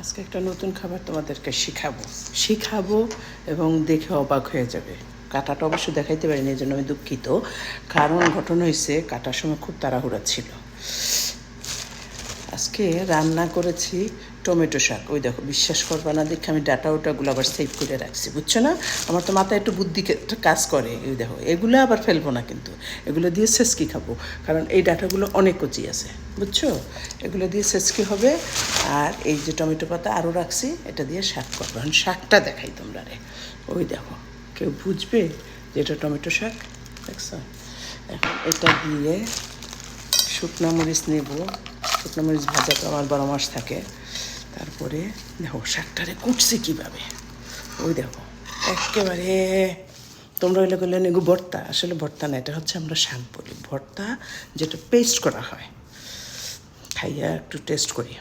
আজকে একটা নতুন খাবার তোমাদেরকে শিখাবো। শিখাবো এবং দেখে অবাক হয়ে যাবে। কাটাটা অবশ্য দেখাইতে পারিনি, এই জন্য আমি দুঃখিত। কারণ ঘটনা হয়েছে কাটার সময় খুব তাড়াহুড়া ছিল। আজকে রান্না করেছি টমেটো শাক, ওই দেখো, বিশ্বাস করবা না, দেখে আমি ডাটা ওটাগুলো আবার সেভ করে রাখছি, বুঝছ না? আমার তো মাথায় একটু বুদ্ধি কাজ করে, এই দেখো, এগুলো আবার ফেলব না কিন্তু, এগুলো দিয়ে সেচকি খাব, কারণ এই ডাটাগুলো অনেক কচি আছে, বুঝছ? এগুলো দিয়ে সেচকি হবে, আর এই যে টমেটো পাতা আরও রাখছি, এটা দিয়ে শাক করব, এখন শাকটা দেখাই তোমরা রে, ওই দেখো, কেউ বুঝবে যে এটা টমেটো শাক? দেখছ? এখন এটা দিয়ে শুকনো মরিচ নেব শুকনো মরিচ ভাজা তো আমার বারো মাস থাকে। তারপরে দেখো শাকটারে কুটছি কীভাবে? ওই দেখো, একেবারে তোমরা হইলে করলে এগু ভর্তা? আসলে ভর্তা না, এটা হচ্ছে আমরা শাক বলি ভর্তা যেটা পেস্ট করা হয়, খাইয়া একটু টেস্ট করি।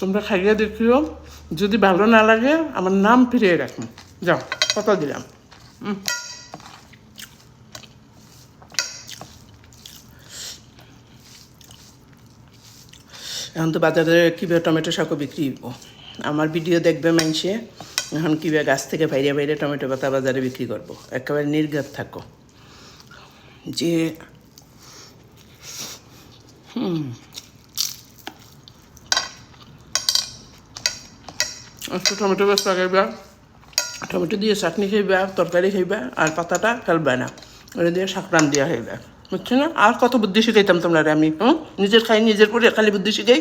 তোমরা খাইয়া দেখিও, যদি ভালো না লাগে, আমার নাম ফিরিয়ে রাখুন যাও, কথা দিলাম। হুম। এখন তো বাজারে কীভাবে টমেটো শাকও বিক্রি হইব? আমার ভিডিও দেখবে মানুষে এখন কীভাবে গাছ থেকে বাইরে বাইরে টমেটো পাতা বাজারে বিক্রি করব? একেবারে নির্ঘাত থাকো। যে একটু টমেটো গাছ লাগাইবা টমেটো দিয়ে চাটনি খাইবা, তরকারি খাইবা, আর পাতাটা ফেলবা না। ওটা দিয়ে শাকরান দিয়া খাইবা। বুঝছ না? আর কত বুদ্ধি শিখাইতাম তোমরা আমি, হুম? নিজের খাই, নিজের পরে খালি বুদ্ধি শিখাই।